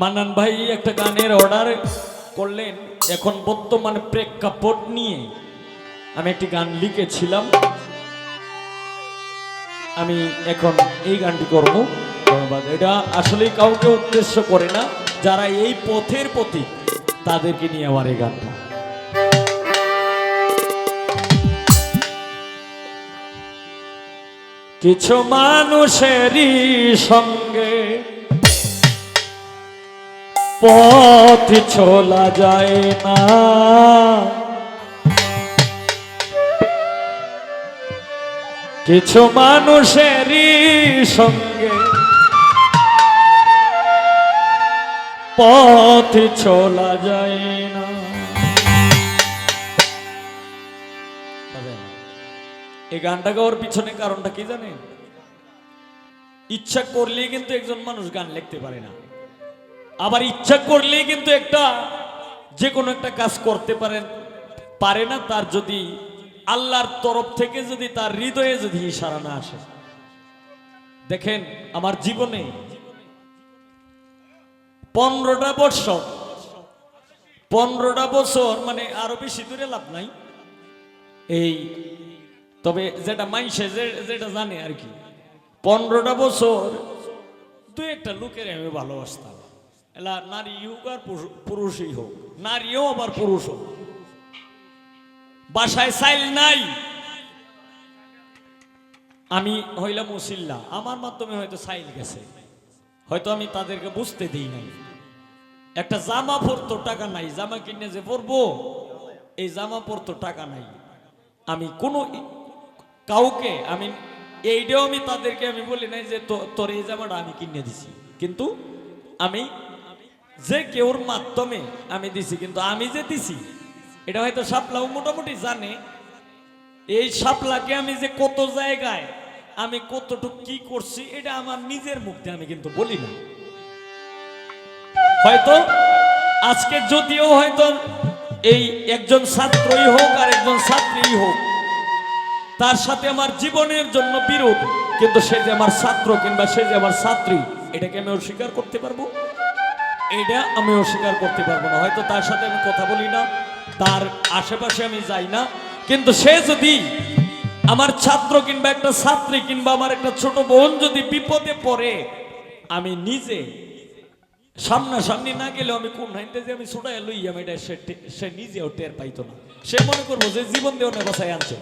মান্নান ভাই একটা গানের অর্ডার করলেন। এখন বর্তমানে প্রেক্ষাপট নিয়ে আমি একটি গান লিখেছিলাম। আমি এখন এই গানটি করব। ধন্যবাদ। এটা আসলে কাউকে উদ্দেশ্য করে না, যারা এই পথের প্রতি তাদেরকে নিয়ে আমার এই গানটা। কিছু মানুষেরই সঙ্গে পথ ছোলা যায় না। কিছু মানুষেরই সঙ্গে পথ ছোলা যায় না। এই গানটা গাওয়ার পিছনে কারণটা কি জানেন? ইচ্ছা করলেই কিন্তু একজন মানুষ গান লিখতে পারে না। আবার ইচ্ছা করলেই কিন্তু একটা যে কোনো একটা কাজ করতে পারেন। পারে না তার যদি আল্লাহর তরফ থেকে যদি তার হৃদয়ে যদি ইশারা না আসে। দেখেন আমার জীবনে পনেরোটা বছর পনেরোটা বছর মানে আরও বেশি দূরে লাভ নাই। এই, তবে যেটা মাইসে যেটা জানে আর কি, পনেরোটা বছর দু একটা লোকের আমি ভালোবাসতাম। এলা নারী হোক আর পুরু- পুরুষই হোক নারীও আবার পুরুষ হোক বাসায় সাইল নাই। আমি হইলাম মুসিল্লা আমার মাধ্যমে হয়তো সাইল গেছে। হয়তো আমি তাদেরকে বুঝতে দিই নাই। একটা জামা পরতো টাকা নাই। জামা কিনে যে পরবো, এই জামা পরতো টাকা নাই। আমি কোনো কাউকে, আমি এইটাও আমি তাদেরকে আমি বলি নাই যে তোর এই জামাটা আমি কিনে দিছি। কিন্তু আমি যে কেউর মাধ্যমে আমি দিছি, কিন্তু আমি যে দিছি, এটা হয়তো সাপলাও মোটামুটি জানে। এই সাপলাকে আমি যে কত জায়গায় আমি কতটুকু কি করছি, এটা আমার নিজের মুখে আমি কিন্তু বলি না। হয়তো আজকে যদিও হয়তো এই একজন ছাত্রই হোক আর একজন ছাত্রীই হোক, তার সাথে আমার জীবনের জন্য বিরোধ, কিন্তু সে যে আমার ছাত্র কিংবা সে যে আমার ছাত্রী, এটাকে আমি অস্বীকার করতে পারব? এটা আমি অস্বীকার করতে পারব না। হয়তো তার সাথে আমি কথা বলি না, তার আশেপাশে আমি যাই না। কিন্তু সে যদি আমার ছাত্র কিংবা একটা ছাত্রী কিংবা আমার একটা ছোট বোন যদি বিপদে পড়ে, আমি নিজে সামনাসামনি না গেলে আমি কোন হাইতে যে আমি ছুটাই লইয়াম এটা সে নিজেও টের পাইতো না। সে মনে করব যে জীবন দেও না বসায় আনছে।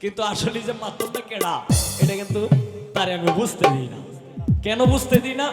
কিন্তু আসলে যে মাধ্যমটা কেডা, এটা কিন্তু তারে আমি বুঝতে দিই না। কেন বুঝতে দিই না?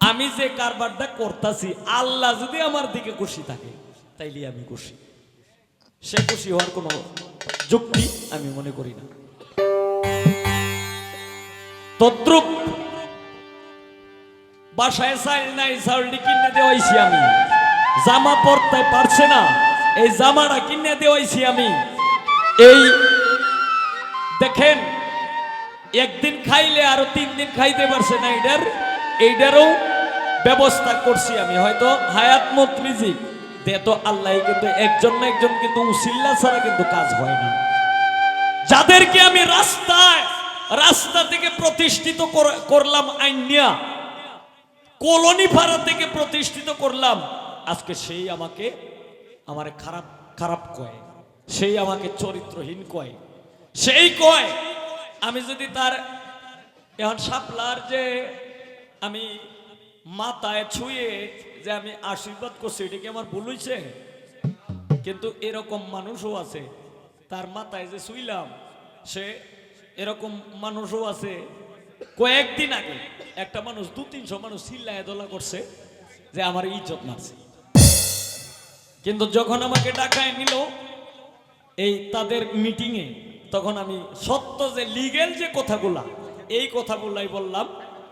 আমি যে কারবারটা করতাছি, আল্লাহ যদি আমার দিকে খুশি থাকে তাইলে আমি খুশি। সে খুশি হওয়ার কোনো যুক্তি আমি মনে করি না। তদ্রুপ আমি। জামা পারছে না, এই জামাটা দেওয়াইছি আমি। এই দেখেন, একদিন খাইলে আরও তিন দিন খাইতে পারছে না এইটার এইটারও ব্যবস্থা করছি আমি। হয়তো হায়াত মত দে তো আল্লাহ কিন্তু একজন না একজন কিন্তু উসিল্লা ছাড়া কিন্তু কাজ হয় না। যাদেরকে আমি রাস্তায়, রাস্তা থেকে প্রতিষ্ঠিত কর- করলাম আইনিয়া, কলোনি পাড়া থেকে প্রতিষ্ঠিত করলাম, আজকে সেই আমাকে, আমার খারাপ খারাপ কয়, সেই আমাকে চরিত্রহীন কয়, সেই কয়, আমি যদি তার, এখন সাপলার যে আমি মাথায় ছুঁয়ে যে আমি আশীর্বাদ করছি, এটা কি আমার ভুল হইছে? কিন্তু এরকম মানুষও আছে, তার মাথায় যে শুইলাম সে এরকম মানুষও আছে। কয়েকদিন আগে একটা মানুষ, দু তিনশো মানুষ চিল্লায় দোলা করছে যে আমার ইজ্জত মারছে। কিন্তু যখন আমাকে ডাকায় নিল, এই তাদের মিটিংয়ে, তখন আমি সত্য যে লিগেল যে কথাগুলা, এই কথাগুলাই বললাম।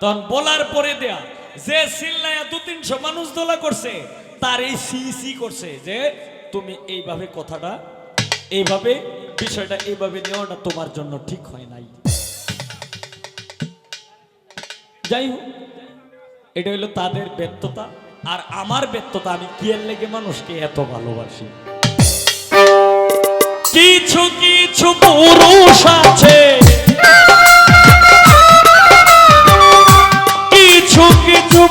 তখন বলার পরে দেয়া যে চিল্লায়া দু তিনশো মানুষ দোলা করছে, তার এই সি সি করছে যে, তুমি এইভাবে কথাটা, এইভাবে, বিষয়টা এইভাবে নেওয়াটা তোমার জন্য ঠিক হয় নাই। যাই হোক, এটা হলো তাদের ব্যর্থতা, আর আমার ব্যর্থতা, আমি কি এর লেগে মানুষকে এত ভালোবাসি? কিছু কিছু পুরুষ আছে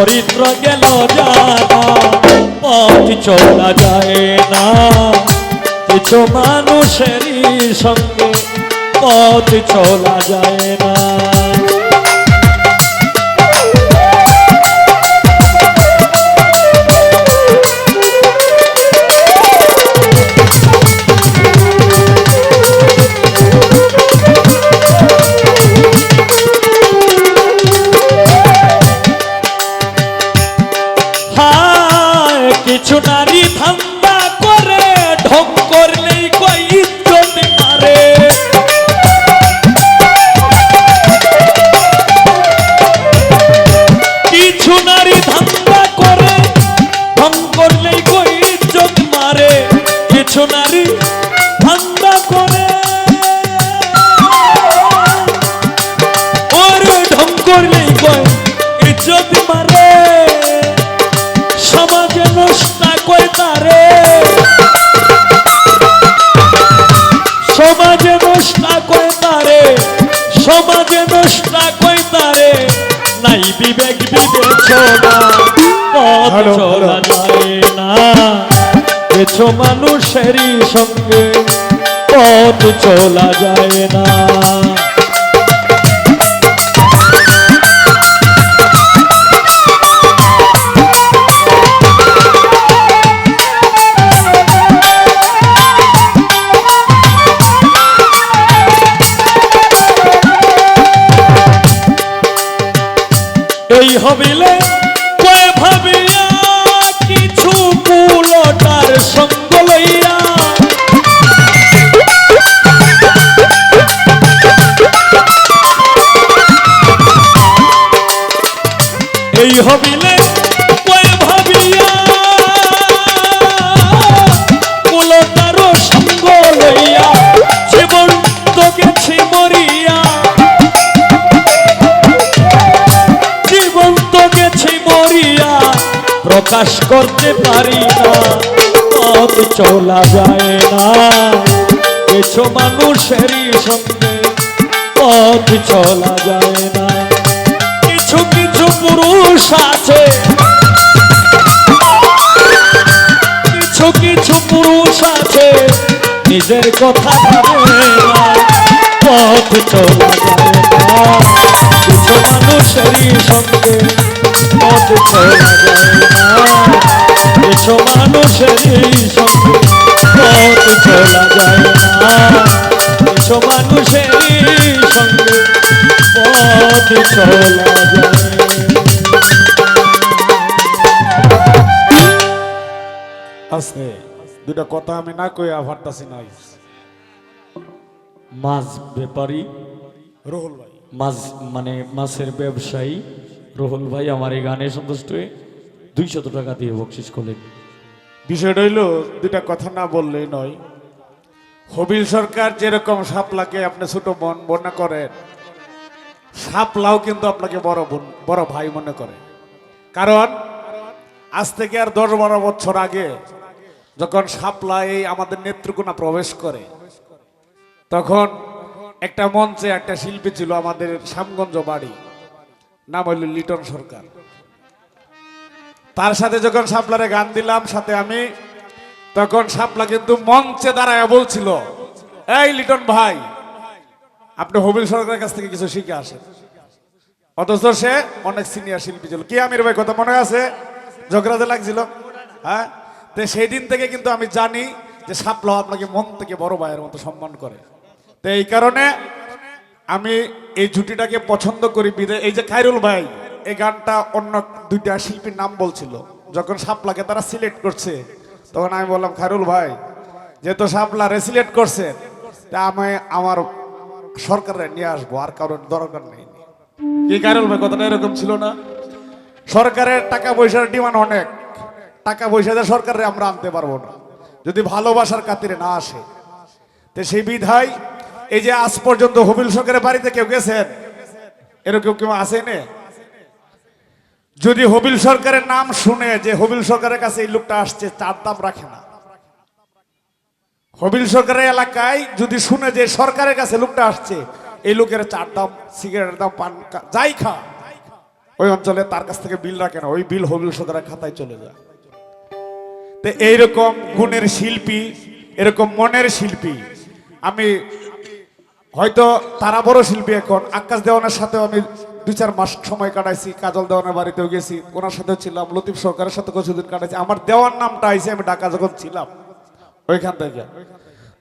চরিত্র গেল জানা পথ চলা যায় না। কিছু মানুষেরই সঙ্গে পথ চলা যায় না। সমাজে নষ্ট কই তারে সমাজে নষ্ট কই তারে নাই বিবেক বিবেচনা পথ চলা যায় না। কিছু মানুষেরই সঙ্গে পথ চলা যায় না। হবিলে ভাবিয়া? কুলটার সঙ্গ লইয়া, জীবন তো গেছি মরিয়া। জীবন তো গেছে মরিয়া, প্রকাশ করতে পারি না। পথ চলা যায় না। কিছু মানুষেরই সঙ্গে পথ চলা যায় না। কিছু কিছু পুরুষ আছে। কিছু কিছু পুরুষ আছে। নিজের কথা পথ কিছু মানুষেরই সঙ্গে পথ কিছু মানুষেরই সঙ্গে পথ চলা যায় না। কিছু মানুষেরই সঙ্গে? পথ চলা যায়। আছে দুটা কথা আমি না কই আভারতাছি নাই মাছ ব্যাপারী। রুহুল ভাই। মাছ মানে মাছের ব্যবসায়ী। রোহুল ভাই আমার এই গানে সন্তুষ্ট হয়ে দুইশত টাকা দিয়ে বকশিস করলেন। বিষয়টা হইল দুটা কথা না বললেই নয়। হবিল সরকার যেরকম সাপলাকে আপনি ছোট বোন মনে করেন, সাপলাও কিন্তু আপনাকে বড় বোন, বড় ভাই মনে করে। কারণ, আজ থেকে আর দশ বারো বছর আগে যখন সাপলা এই আমাদের নেত্রকোনা প্রবেশ করে, তখন একটা মঞ্চে একটা শিল্পী ছিল আমাদের শ্যামগঞ্জ বাড়ি, নাম হইল লিটন সরকার। তার সাথে যখন সাপলারে গান দিলাম, সাথে আমি তখন সাপলা কিন্তু মঞ্চে দাঁড়ায় বলছিল, এই লিটন ভাই, আপনি হবিল সরকারের কাছ থেকে কিছু শিখে আসেন। অথচ সে অনেক সিনিয়র শিল্পী ছিল। কি আমির ভাই, কথা মনে আছে? ঝগড়াতে লাগছিল। হ্যাঁ? তো সেই দিন থেকে কিন্তু আমি জানি যে সাপলা আপনাকে মন থেকে বড় ভাইয়ের মতো সম্মান করে। তো এই কারণে আমি এই জুটিটাকে পছন্দ করি বিদে এই যে খাইরুল ভাই, এই গানটা অন্য দুইটা শিল্পীর নাম বলছিল, যখন সাপলাকে তারা সিলেক্ট করছে। তখন আমি বললাম খাইরুল ভাই যেহেতু সাপলা রেসিলেট করছে তা আমি আমার সরকারে নিয়ে আসব আর কারোর দরকার নেই। কি কারণ ভাই কথাটা এরকম ছিল না? সরকারের টাকা পয়সার ডিমান্ড অনেক টাকা পয়সা দিয়ে সরকারে আমরা আনতে পারব না। যদি ভালোবাসার কাতিরে না আসে। তো সেই বিধায় এই যে আজ পর্যন্ত হবিল সরকারের বাড়িতে কেউ গেছেন? এরকম কেউ আসেনি? যদি হবিল সরকারের নাম শুনে যে হবিল সরকারের কাছে এই লোকটা আসছে, তার দাম রাখে না। হবিল সরকারের এলাকায় যদি শুনে যে সরকারের কাছে লোকটা আসছে, এই লোকের চার দাম, সিগারেটের দাম পান যাই খা। ওই অঞ্চলে তার কাছ থেকে বিল রাখে না, ওই বিল হবিল সরকারের খাতায় চলে যায়। তো এইরকম গুণের শিল্পী, এরকম মনের শিল্পী, আমি হয়তো তারা বড় শিল্পী এখন, আকাশ দেওয়ানের সাথেও আমি দুই চার মাস সময় কাটাইছি, কাজল দেওয়ানের বাড়িতেও গেছি। ওনার সাথেও ছিলাম, লতিফ সরকারের সাথে কিছুদিন কাটাইছি। আমার দেওয়ার নামটা আইসে আমি ঢাকা যখন ছিলাম, ওইখান থেকে।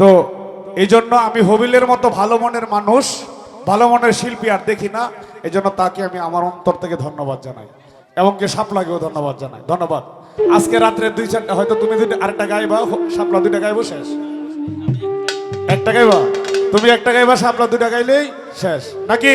তো এই জন্য আমি হবিলের মতো ভালো মনের মানুষ, ভালো মনের শিল্পী আর দেখি না এই জন্য তাকে আমি আমার অন্তর থেকে ধন্যবাদ জানাই। এবং কি সাপলাকেও ধন্যবাদ জানাই। ধন্যবাদ। আজকে রাত্রে দুই চারটা, হয়তো তুমি দুইটা আরেকটা গাইবা? সাপলা দুইটা গাইবো? শেষ। একটা গাইবা? তুমি একটা গাইবা, সাপলা দুইটা গাইলেই শেষ। নাকি?